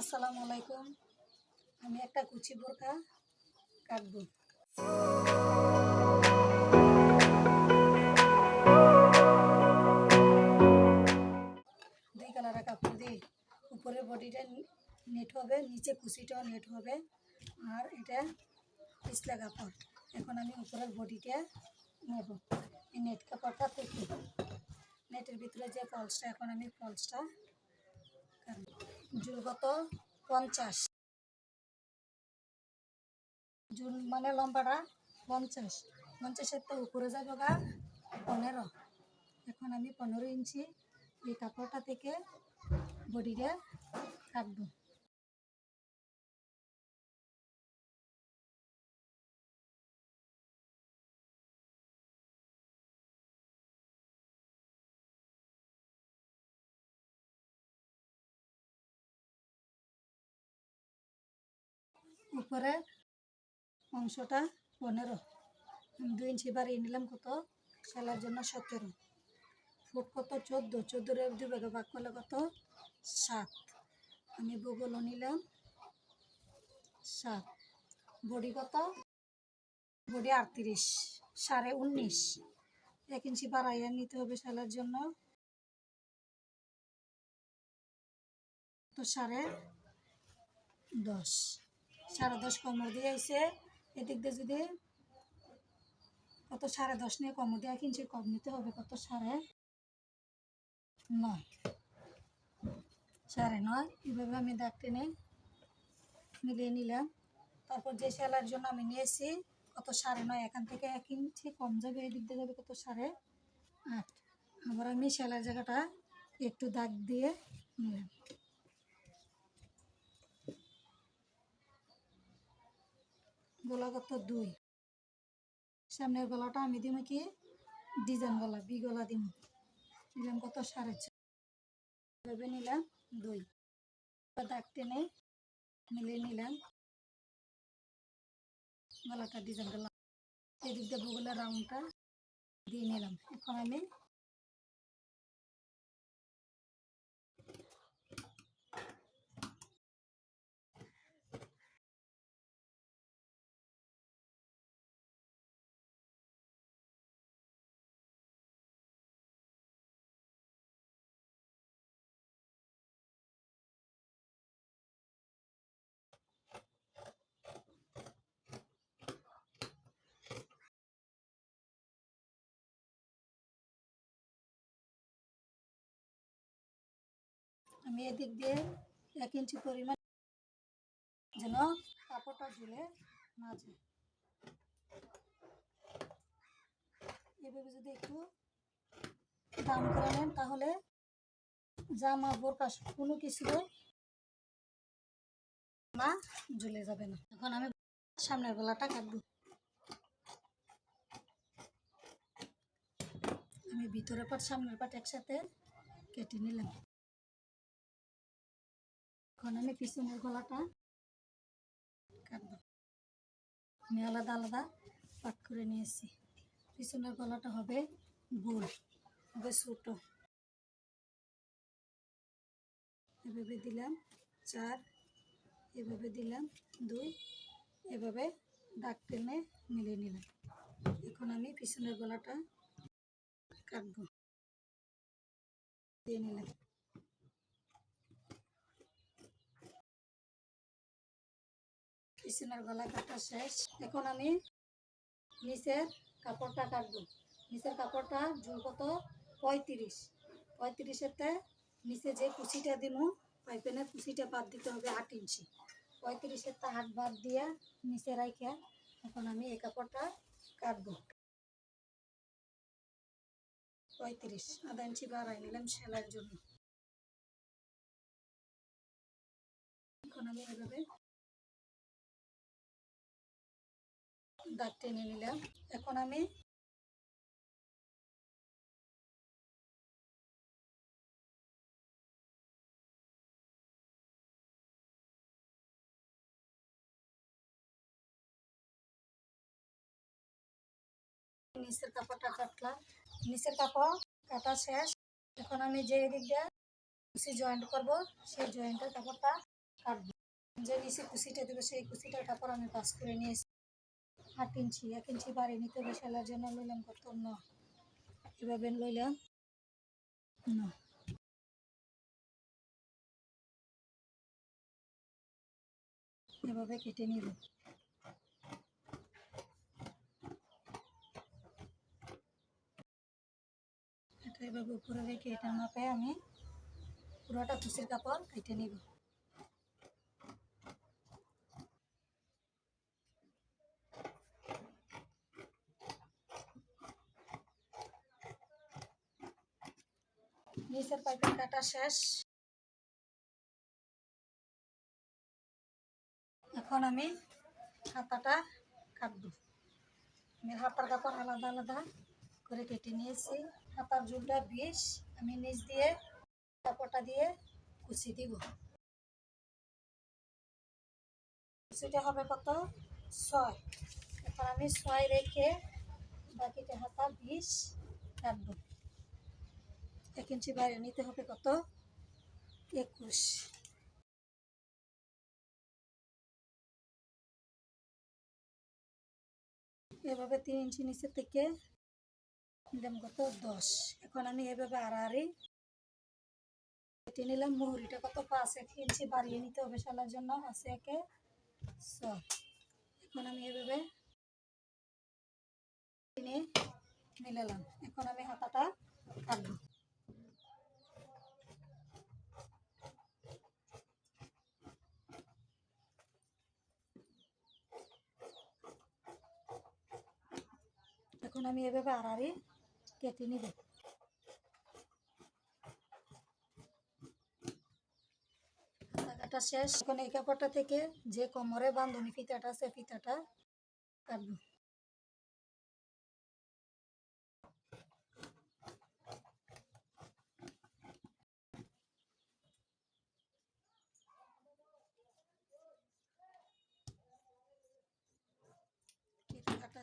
আসসালামু আলাইকুম। আমি একটা কুচি বোরকা কাটবো। দুই কালারের কাপড় দিই উপরের বডিটা নেট হবে, নিচে কুচিটাও নেট হবে। আর এটা পিছলা কাপড়। এখন আমি উপরের বডিটা নেব। এই নেট কাপড়টা থেকে নেটের ভিতরে যে ফলসটা এখন আমি ফলসটা কাটবো। জুল কত? পঞ্চাশ। জুন মানে লম্বাটা? পঞ্চাশ। পঞ্চাশের তো উপরে যাবে গা, পনেরো। এখন আমি পনেরো ইঞ্চি এই কাপড়টা থেকে বডিটা কাটবো। উপরে অংশটা পনেরো। দুই ইঞ্চি বাড়িয়ে নিলাম কত? সেলার জন্য সতেরো। ফুট কত? চোদ্দ। চোদ্দোর দুই ভাগে ভাগ করলে কত? সাত। আমি বগলও নিলাম। সাত। বডি কত? বডি আটত্রিশ। সাড়ে উনিশ। এক ইঞ্চি বাড়াইয়া নিতে হবে সেলার জন্য। তো সাড়ে দশ। সাড়ে দশ কমর দিয়ে আইসে এদিক দিয়ে যদি কত সাড়ে দশ নিয়ে কমর দিয়ে ইঞ্চি কম নিতে হবে, কত সাড়ে নয়। সাড়ে নয়, এভাবে আমি দাগ টেনে মিলিয়ে নিলাম। তারপর যে সেলার জন্য আমি নিয়েছি, কত সাড়ে নয়, এখান থেকে এক ইঞ্চি কম যাবে, এদিক দিয়ে যাবে কত সাড়ে আট। আবার আমি সেলার জায়গাটা একটু দাগ দিয়ে নিলাম। গলা কত দুই। সামনের গলাটা আমি দিব কি? ডিজাইন গলা, বি গলা দিব নিলাম কত? সাড়ে ভেবে নিলাম, দুই। দাগ টেনে মিলিয়ে নিলাম। গলাটা ডিজাইন গলা এদিক দিয়ে ভূগোলের রাউন্ডটা দিয়ে নিলাম। এখন আমি আমি এদিক দিয়ে এক ইঞ্চি পরিমাণ যেন কাপড়টা ঝুলে না এভাবে যদি একটু দাম করে নেন, তাহলে জামা, বোরকা কোনো কিছু না ঝুলে যাবে না। এখন আমি সামনের গলাটা কাটবো। আমি ভিতরের পাট, সামনের পাট একসাথে কেটে নিলাম। এখন আমি পিছনের গলাটা। কাটবো। আমি আলাদা আলাদা পাট করে নিয়েছি। পিছনের গলাটা হবে গোল, হবে ছোটো। এভাবে দিলাম চার, এভাবে দিলাম দুই, এভাবে দাগ টেনে মিলিয়ে নিলাম। এখন আমি পিছনের গলাটা কাটবো। দিয়ে নিলাম। পিছনের গলা কাটা শেষ। এখন আমি নিচের কাপড়টা কাটবো। নিচের কাপড়টা জুল কত? পঁয়ত্রিশ। পঁয়ত্রিশেতে নিচে যে কুচিটা দিব পাইপেনের কুচিটা বাদ দিতে হবে আট ইঞ্চি। পঁয়ত্রিশের তা হাত বাদ দিয়ে নিচে রাখা এখন আমি এই কাপড়টা কাটবো। পঁয়ত্রিশ, আধা ইঞ্চি বাড়াই নিলাম সেলাইয়ের জন্য এখন আমি এভাবে দাগ টেনে নিলাম। এখন আমি নিচের কাপড়টা কাটলাম। নিচের কাপড় কাটা শেষ। এখন আমি যে দিক দিয়ে কুচি জয়েন্ট করব, সেই জয়েন্টের কাপড়টা কাটবো। যে নিচে কুচিটা দেবে, সেই কুচিটা কাপড় আমি পাস করে নিয়েছি। আট ইঞ্চি, এক ইঞ্চি বাড়িয়ে নিতে হবে সেলার জন্য, লইলাম কত? ন। এভাবে লইলাম, ন। এভাবে কেটে নিব। এটা এভাবে উপরে রেখে এটা মাপে আমি পুরোটা কুচির কাপড় কেটে নিব নিচের পাইপের কাটা শেষ। এখন আমি হাতাটা কাটবো। আমি হাতার কাপড় আলাদা আলাদা করে কেটে নিয়েছি। হাতার জুলটা বিষ, আমি নিচ দিয়ে কাপড়টা দিয়ে কুচি দিব। কুচিটা হবে কত? ছয়। এখন আমি ছয় রেখে বাকিটা হাতা বিষ কাটবো। এক ইঞ্চি বাইরে নিতে হবে কত? একুশ। এভাবে তিন ইঞ্চি নিচে থেকে নিলাম কত? দশ। এখন আমি এভাবে আড়াআড়ি কেটে নিলাম। মুহুরিটা কত? পাঁচ এক ইঞ্চি বাড়িয়ে নিতে হবে সালার জন্য। আছে একে ছয়। এখন আমি এভাবে মিলালাম এখন আমি হাতাটা কাটবো। এখন আমি এভাবে আড়াআড়ি কেটে নিব। কাটা শেষ। এখন এই কাপড়টা থেকে যে কোমরে বান্ধনি ফিতাটা আছে ফিতাটা কাটবো।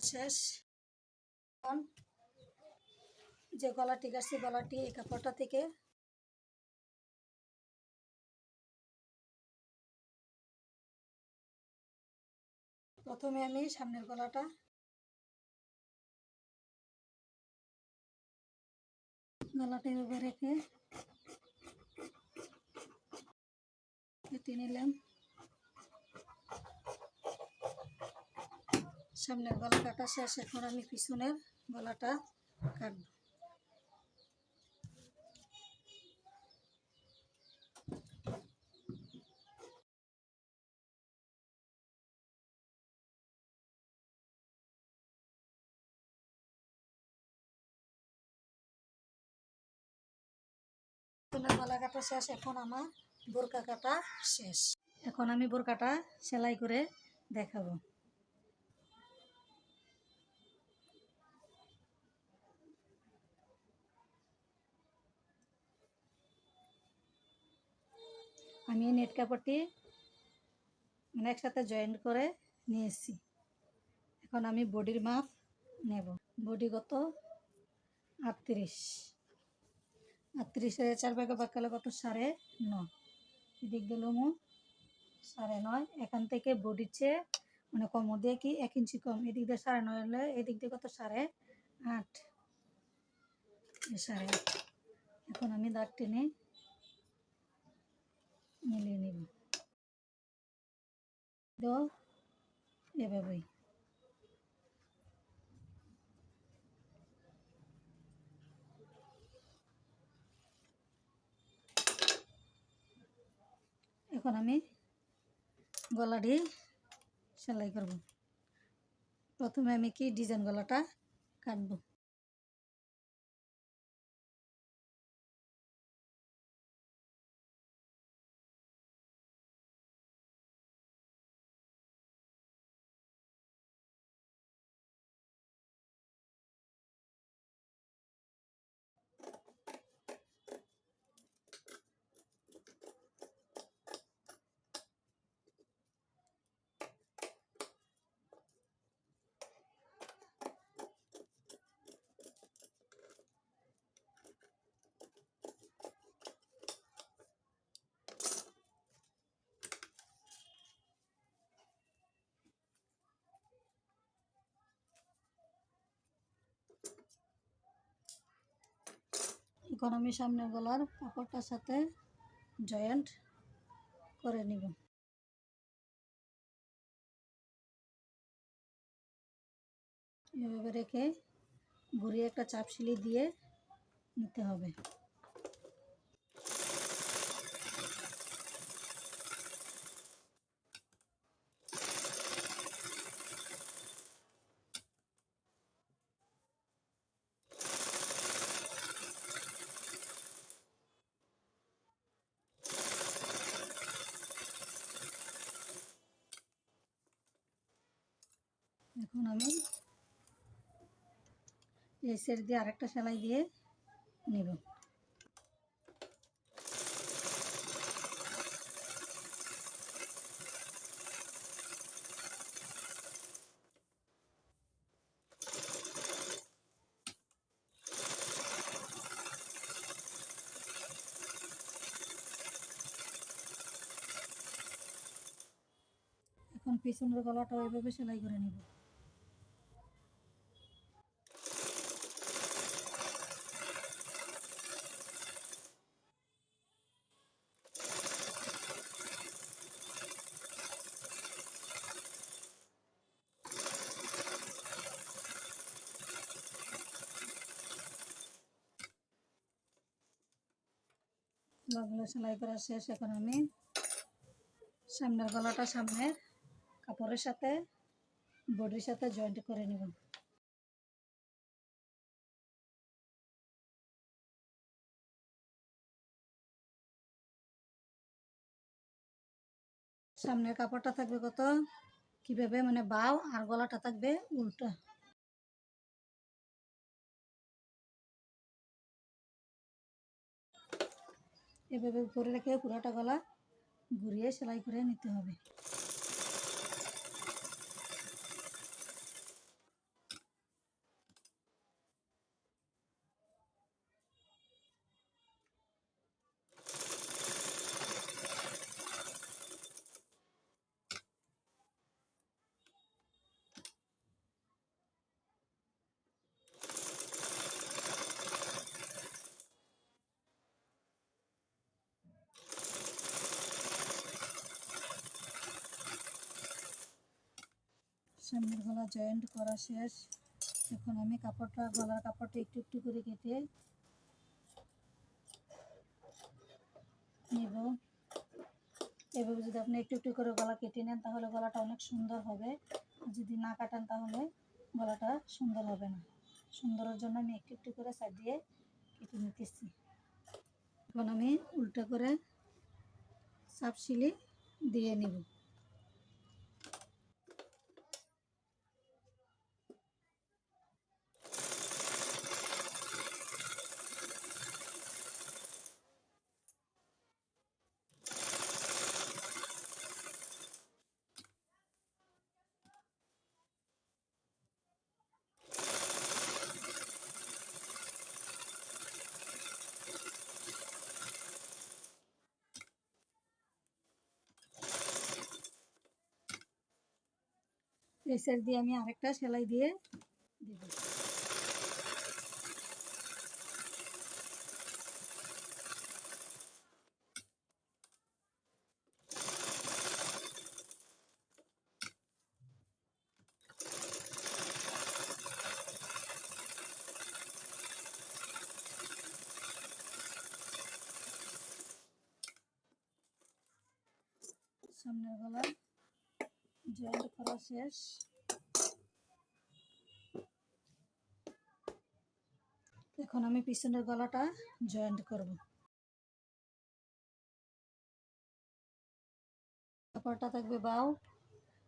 শেষ। এখন যে গলাটি কাটছি গলাটি এই কাপড়টা থেকে প্রথমে আমি সামনের গলাটা গলাটা এভাবে রেখে কেটে নিলাম। সামনের গলা কাটা শেষ, এখন আমি পিছনের গলাটা কাটবো। গলা কাটা শেষ, এখন আমার বোরকা কাটা শেষ। এখন আমি বোরকাটা সেলাই করে দেখাবো। আমি নেট কাপড়টি মানে একসাথে জয়েন্ট করে নিয়েছি। এখন আমি বডির মাপ নেব। বডি কত? আটত্রিশ। আটত্রিশে চার ভাগে বাক্কালে কত? সাড়ে নয়। এদিক দিল মো সাড়ে নয়। এখান থেকে বডির চেয়ে মানে কমর দিয়ে কি এক ইঞ্চি কম? এদিক দিয়ে সাড়ে নয় হলে এদিক দিয়ে কত? সাড়ে আট। সাড়ে আট। এখন আমি দাগ টেনে মিলিয়ে নিব। তো এভাবেই। এখন আমি গলাটি সেলাই করব। প্রথমে আমি কি ডিজাইন গলাটা কাটবো? এখন আমি সামনে গলার কাপড়টার সাথে জয়েন্ট করে নিব। এভাবে রেখে ঘুরিয়ে একটা চাপ সিলি দিয়ে নিতে হবে এখন আমি এই সেট দিয়ে আরেকটা সেলাই দিয়ে নেব। এখন পিছনের গলাটা ওইভাবে সেলাই করে নিব। গলাগুলো সেলাই করা শেষ। এখন আমি সামনের গলাটা সামনের কাপড়ের সাথে, বডির সাথে জয়েন্ট করে নিব। সামনের কাপড়টা থাকবে কত? কীভাবে? মানে বাও আর গলাটা থাকবে উল্টা। এভাবে উপরে রেখে পুরোটা গলা ঘুরিয়ে সেলাই করে নিতে হবে। সামনের গলা জয়েন্ট করা শেষ। এখন আমি কাপড়টা, গলার কাপড়টা একটু একটু করে কেটে নেব। এভাবে যদি আপনি একটু একটু করে গলা কেটে নেন, তাহলে গলাটা অনেক সুন্দর হবে। যদি না কাটান, তাহলে গলাটা সুন্দর হবে না। সুন্দরের জন্য আমি একটু একটু করে সাইড দিয়ে কেটে নিতেছি। এখন আমি উল্টা করে সাপ সিলি দিয়ে নেব। এই দিয়ে আমি আরেকটা সেলাই দিয়ে দেব সামনের গলা জয়েন্ট করা শেষ এখন আমি পিছনের গলাটা জয়েন্ট করব। কাপড়টা থাকবে বাউ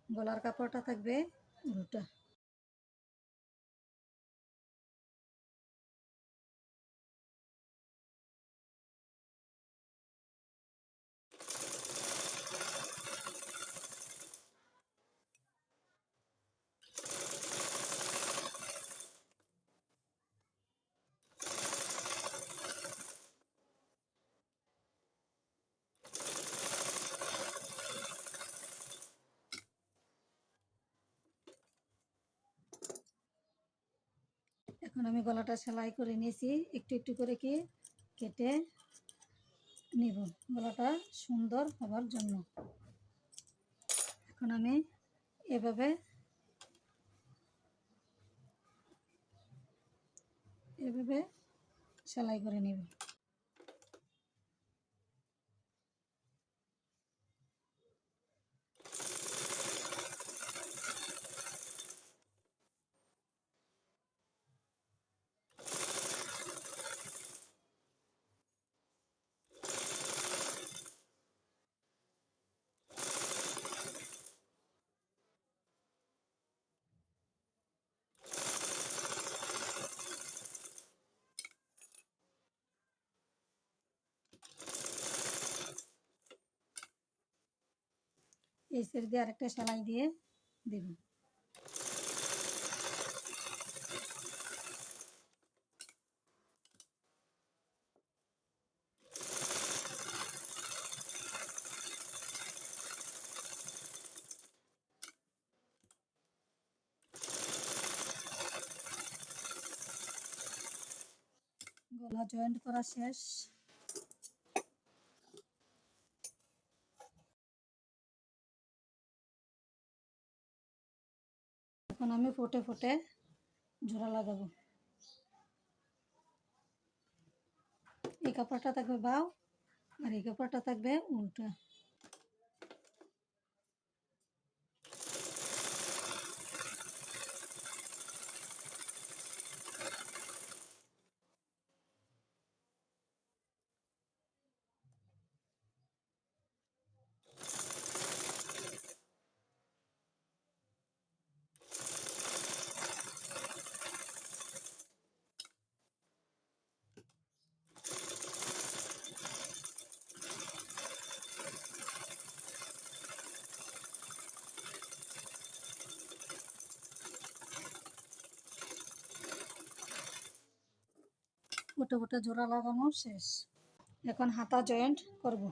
গলার কাপড়টা থাকবে উল্টা এখন আমি গলাটা সেলাই করে নিয়েছি। একটু একটু করে কি কেটে নিব। গলাটা সুন্দর হবার জন্য। এখন আমি এভাবে এভাবে সেলাই করে নিব। এই সেট দিয়ে আরেকটা সেলাই দিয়ে দেব। গলা জয়েন্ট করা শেষ। এখন আমি ফুটে ফুটে জোড়া লাগাবো এই কাপড়টা থাকবে বাও আর এই কাপড়টা থাকবে উল্টা ফুটে ফুটে জোড়া লাগানো শেষ। এখন হাতা জয়েন্ট করব।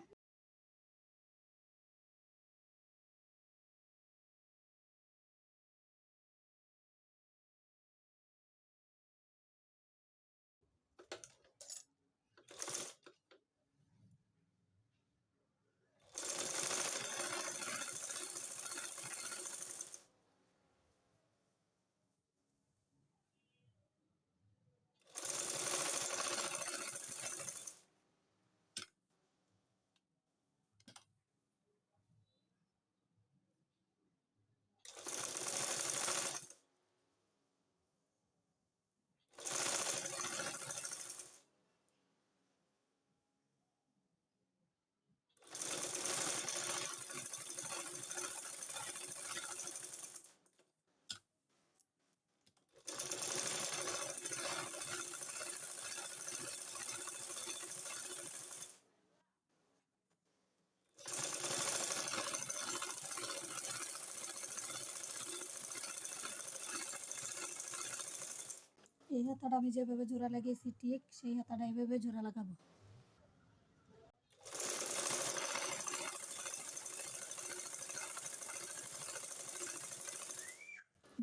এই হাতাটা আমি যেভাবে জোড়া লাগিয়েছি, ঠিক সেই হাতাটা এইভাবে জোড়া লাগাবো।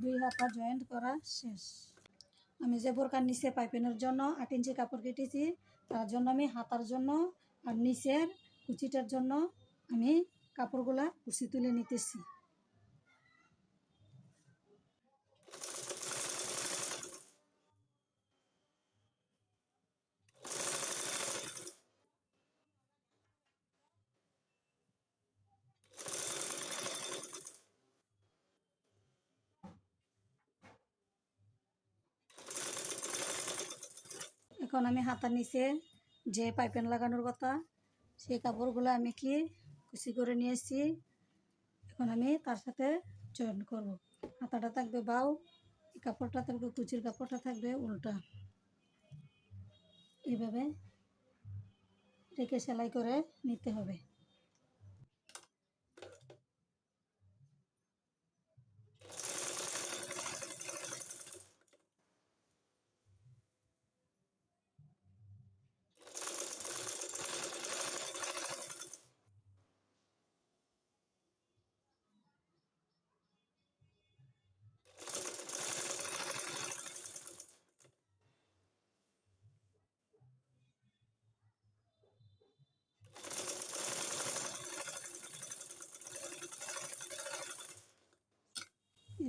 দুই হাতা জয়েন্ট করা শেষ। আমি যে বোরকার নিচে পাইপিনের জন্য আট ইঞ্চি কাপড় কেটেছি, তার জন্য আমি হাতার জন্য আর নিচের কুচিটার জন্য আমি কাপড়গুলা কুচি তুলে নিতেছি। এখন আমি হাতার নিচে যে পাইপেন লাগানোর কথা, সেই কাপড়গুলো আমি কি কুচি করে নিয়েছি, এখন আমি তার সাথে জয়েন করব। হাতাটা থাকবে বাউ কাপড়টা থাকবে, কুচির কাপড়টা থাকবে উল্টা। এইভাবে রেখে সেলাই করে নিতে হবে।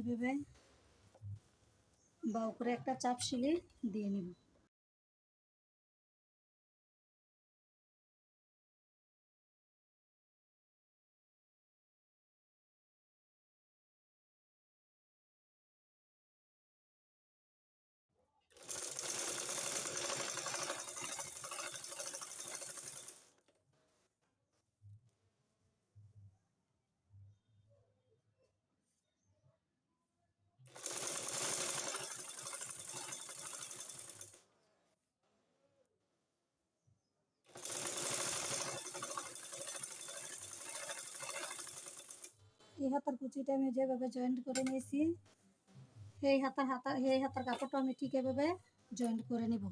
এভাবে বা উপরে একটা চাপ শিলি দিয়ে নিব। হাতার কুচিটা আমি যেভাবে জয়েন্ট করে নিয়েছি, সেই হাতার হাতা এই হাতার কাপড়টা আমি ঠিক এভাবে জয়েন্ট করে নিব।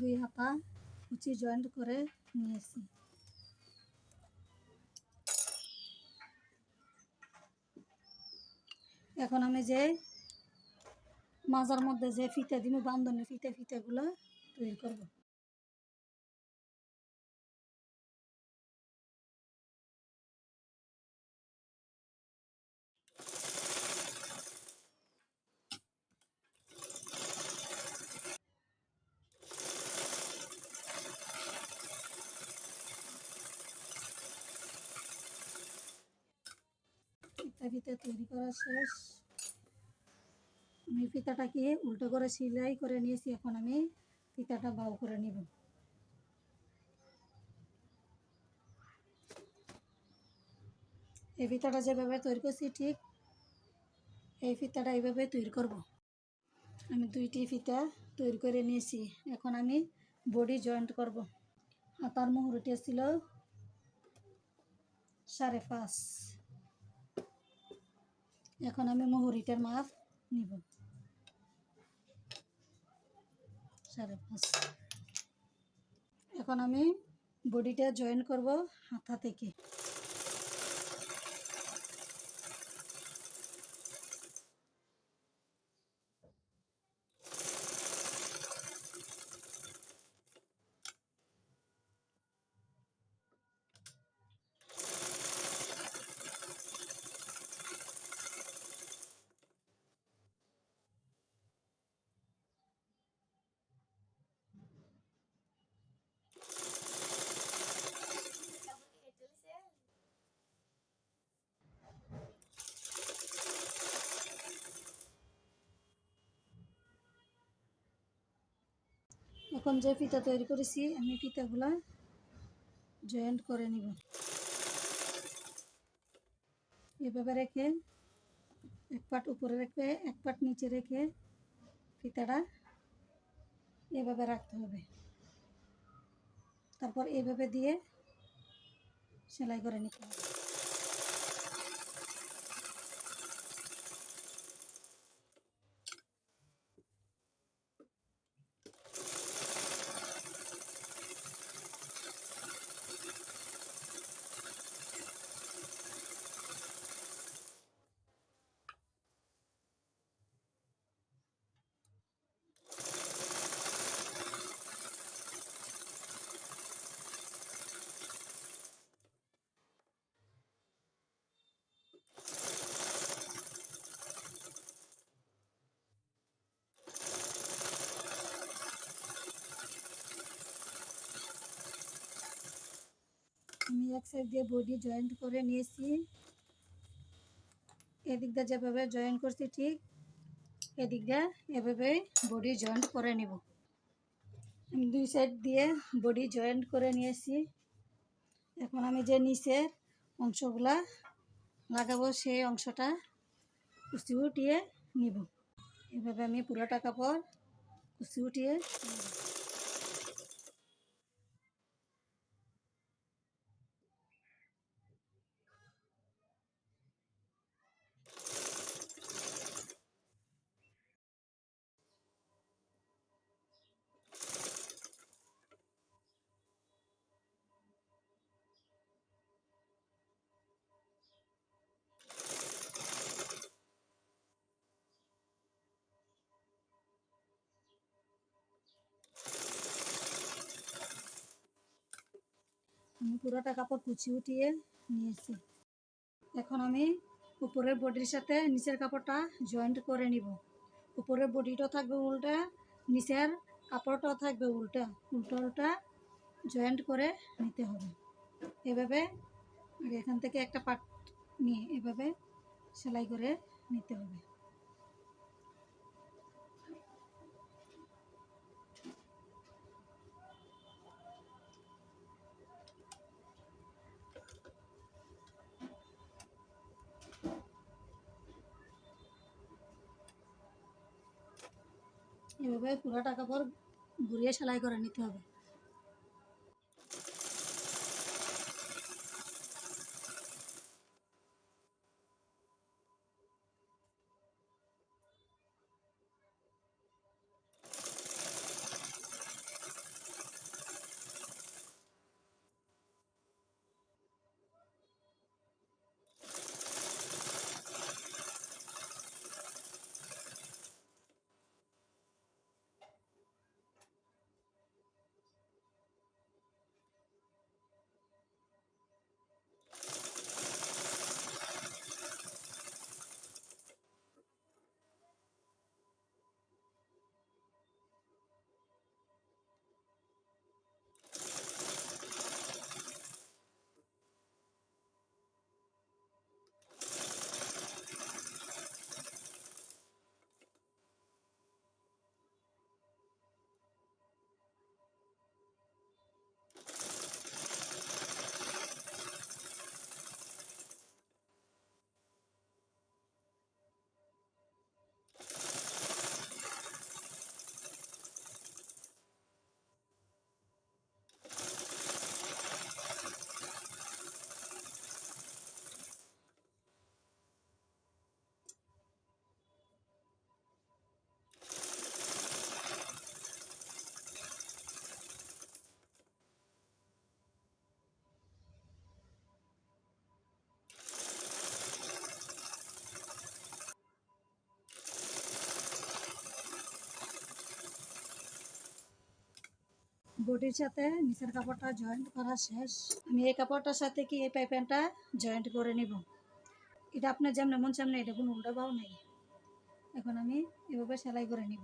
দুই হাতা কুচি জয়েন্ট করে নিয়েছি। এখন আমি যে মাজার মধ্যে যে ফিতে দিব বান্ধনের ফিতে, ফিতেগুলো তৈরি করব। ফিতা তৈরি করা শেষ। আমি ফিতাটাকে উল্টো করে সেলাই করে নিয়েছি, এখন আমি ফিতাটা বাউ করে নিব। এই ফিতাটা যেভাবে তৈরি করছি ঠিক এই ফিতাটা এইভাবে তৈরি করব। আমি দুইটি ফিতা তৈরি করে নিয়েছি, এখন আমি বডি জয়েন্ট করব। হাতার মুহুরিটা ছিল সাড়ে পাঁচ। এখন আমি মহুরিটার মাছ নিব। এখন আমি বডিটা জয়েন করব হাতা থেকে। এখন যে ফিতা তৈরি করেছি, আমি ফিতাগুলো জয়েন্ট করে নিব। এভাবে রেখে এক পাট উপরে রেখে, এক পাট নিচে রেখে ফিতাটা এভাবে রাখতে হবে। তারপর এভাবে দিয়ে সেলাই করে নিতে হবে আমি এক সাইড দিয়ে বডি জয়েন্ট করে নিয়েছি। এদিক দিয়ে যেভাবে জয়েন করছি, ঠিক এদিকটা এভাবে বডি জয়েন্ট করে নিব। দুই সাইড দিয়ে বডি জয়েন্ট করে নিয়েছি। এখন আমি যে নিচের অংশগুলা লাগাবো, সেই অংশটা কুচি উঠিয়ে নিব। এভাবে আমি পুরোটা কাপড় কুচি উঠিয়ে আমি পুরোটা কাপড় কুচি উঠিয়ে নিয়েছি এখন আমি উপরের বডির সাথে নিচের কাপড়টা জয়েন্ট করে নিব। উপরের বডিটাও থাকবে উল্টা, নিচের কাপড়টাও থাকবে উল্টা। উল্টা উল্টা জয়েন্ট করে নিতে হবে। এভাবে আর এখান থেকে একটা পাট নিয়ে এভাবে সেলাই করে নিতে হবে। এভাবে টাকা পর ঘুরিয়ে সেলাই করে নিতে হবে। বডির সাথে, নিচের কাপড়টা জয়েন্ট করা শেষ। আমি এই কাপড়টার সাথে কি এই পাইপেনটা জয়েন্ট করে নিব? এটা আপনার যেমন এমন সামনে এটা কোনো উল্টা পাও নাই। এখন আমি এভাবে সেলাই করে নিব।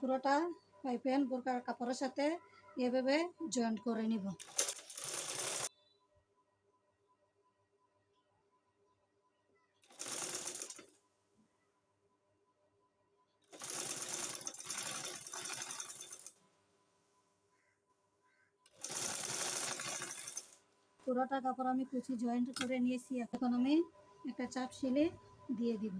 পুরোটা পাইপেন বোরকার কাপড়ের সাথে এভাবে জয়েন্ট করে নিব। পুরোটা কাপড় আমি কুচি জয়েন্ট করে নিয়েছি। এখন আমি একটা চাপ শিলে দিয়ে দিব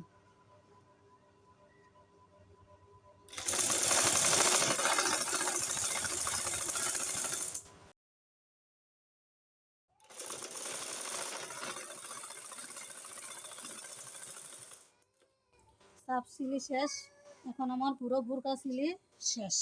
চাপ সিলি শেষ। এখন আমার পুরো বুরকা সিলি শেষ।